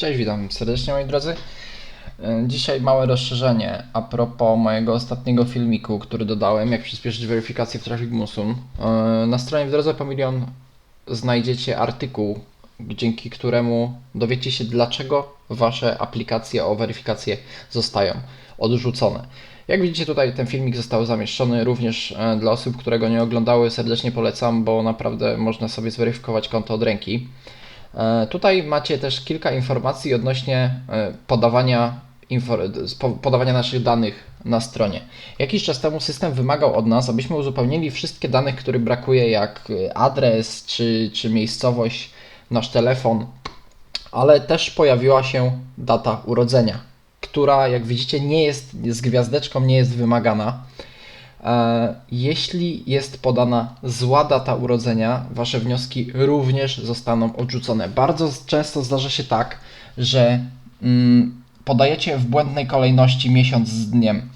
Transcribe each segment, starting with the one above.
Cześć, witam serdecznie moi drodzy. E, Dzisiaj małe rozszerzenie a propos mojego ostatniego filmiku, który dodałem, jak przyspieszyć weryfikację w Traffic Musun. E, Na stronie w drodze po milion znajdziecie artykuł, dzięki któremu dowiecie się, dlaczego wasze aplikacje o weryfikację zostają odrzucone. Jak widzicie tutaj ten filmik został zamieszczony również e, dla osób, które go nie oglądały, serdecznie polecam, bo naprawdę można sobie zweryfikować konto od ręki. E, Tutaj macie też kilka informacji odnośnie e, podawania, podawania naszych danych na stronie. Jakiś czas temu system wymagał od nas, abyśmy uzupełnili wszystkie dane, które brakuje, jak e, adres czy, czy miejscowość, nasz telefon, ale też pojawiła się data urodzenia, która, jak widzicie, nie jest z gwiazdeczką, nie jest wymagana. E, Jeśli jest podana zła data urodzenia, Wasze wnioski również zostaną odrzucone. Bardzo często zdarza się tak, że mm, podajecie w błędnej kolejności miesiąc z dniem.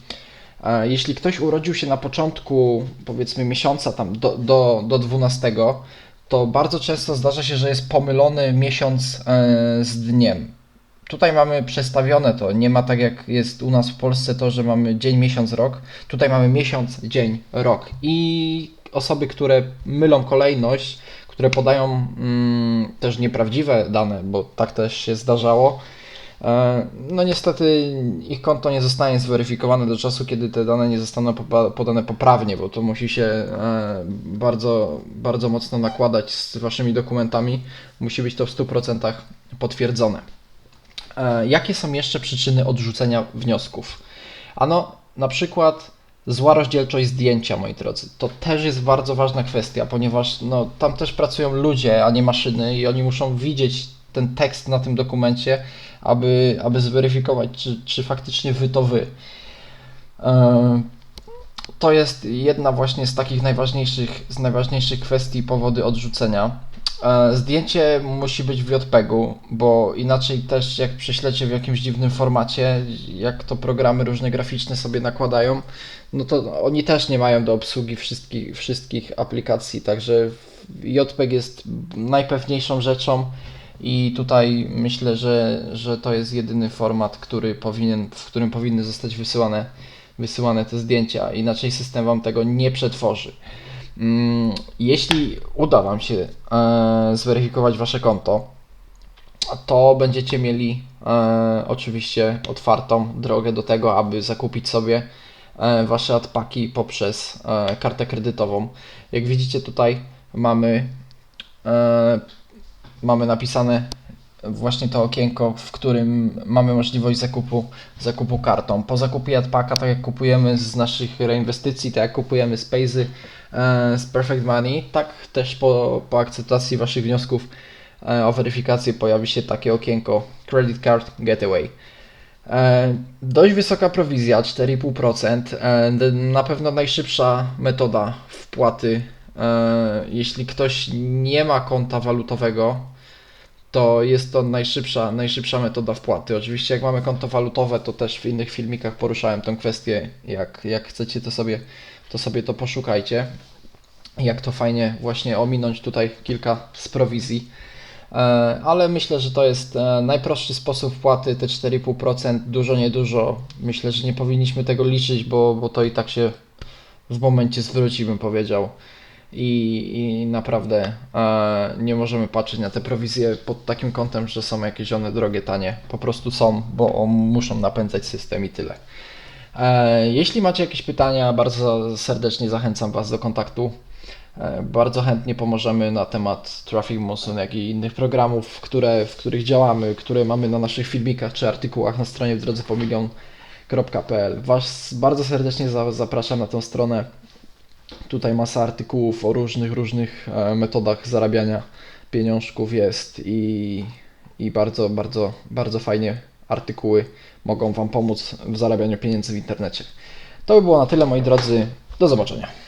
E, Jeśli ktoś urodził się na początku, powiedzmy, miesiąca tam do, do, do 12, to bardzo często zdarza się, że jest pomylony miesiąc e, z dniem. Tutaj mamy przestawione to. Nie ma tak jak jest u nas w Polsce to, że mamy dzień, miesiąc, rok. Tutaj mamy miesiąc, dzień, rok. I osoby, które mylą kolejność, które podają mm, też nieprawdziwe dane, bo tak też się zdarzało, e, no niestety ich konto nie zostanie zweryfikowane do czasu, kiedy te dane nie zostaną podane poprawnie, bo to musi się e, bardzo, bardzo mocno nakładać z waszymi dokumentami. Musi być to w 100% potwierdzone. E, Jakie są jeszcze przyczyny odrzucenia wniosków? Ano, na przykład zła rozdzielczość zdjęcia, moi drodzy. To też jest bardzo ważna kwestia, ponieważ no, tam też pracują ludzie, a nie maszyny i oni muszą widzieć ten tekst na tym dokumencie, aby, aby zweryfikować, czy, czy faktycznie wy to wy. E, To jest jedna właśnie z takich najważniejszych, z najważniejszych kwestii powody odrzucenia. E, Zdjęcie musi być w JPEG-u, bo inaczej też jak prześlecie w jakimś dziwnym formacie, jak to programy różne graficzne sobie nakładają, no to oni też nie mają do obsługi wszystkich, wszystkich aplikacji, także JPEG jest najpewniejszą rzeczą i tutaj myślę, że, że to jest jedyny format, który powinien, w którym powinny zostać wysyłane, wysyłane te zdjęcia, inaczej system Wam tego nie przetworzy. Mm, Jeśli uda Wam się e, zweryfikować Wasze konto, to będziecie mieli e, oczywiście otwartą drogę do tego, aby zakupić sobie e, Wasze adpaki poprzez kartę kredytową. Jak widzicie tutaj mamy, mamy napisane właśnie to okienko, w którym mamy możliwość zakupu, zakupu kartą. Po zakupie adpaka, tak jak kupujemy z naszych reinwestycji, tak jak kupujemy z Payzy, e, z Perfect Money, tak też po, po akceptacji Waszych wniosków e, o weryfikację pojawi się takie okienko Credit Card Getaway. E, Dość wysoka prowizja, 4,5%. e, Na pewno najszybsza metoda wpłaty. e, Jeśli ktoś nie ma konta walutowego, to jest to najszybsza, najszybsza metoda wpłaty. Oczywiście jak mamy konto walutowe, to też w innych filmikach poruszałem tę kwestię. Jak, jak chcecie, to sobie, to sobie to poszukajcie. Jak to fajnie właśnie ominąć tutaj kilka z prowizji. E, Ale myślę, że to jest e, najprostszy sposób wpłaty, te 4,5%, dużo, niedużo. Myślę, że nie powinniśmy tego liczyć, bo, bo to i tak się w momencie zwróci, bym powiedział. I, i naprawdę e, nie możemy patrzeć na te prowizje pod takim kątem, że są jakieś one drogie, tanie. Po prostu są, bo muszą napędzać system i tyle. E, jeśli macie jakieś pytania, bardzo serdecznie zachęcam Was do kontaktu. E, Bardzo chętnie pomożemy na temat Traffic Musun, jak i innych programów, które, w których działamy, które mamy na naszych filmikach czy artykułach na stronie w drodze po milion.pl. Was bardzo serdecznie za- zapraszam na tę stronę. Tutaj masa artykułów o różnych, różnych e, metodach zarabiania pieniążków jest i, i bardzo, bardzo, bardzo fajnie artykuły mogą Wam pomóc w zarabianiu pieniędzy w internecie. To by było na tyle, moi drodzy. Do zobaczenia.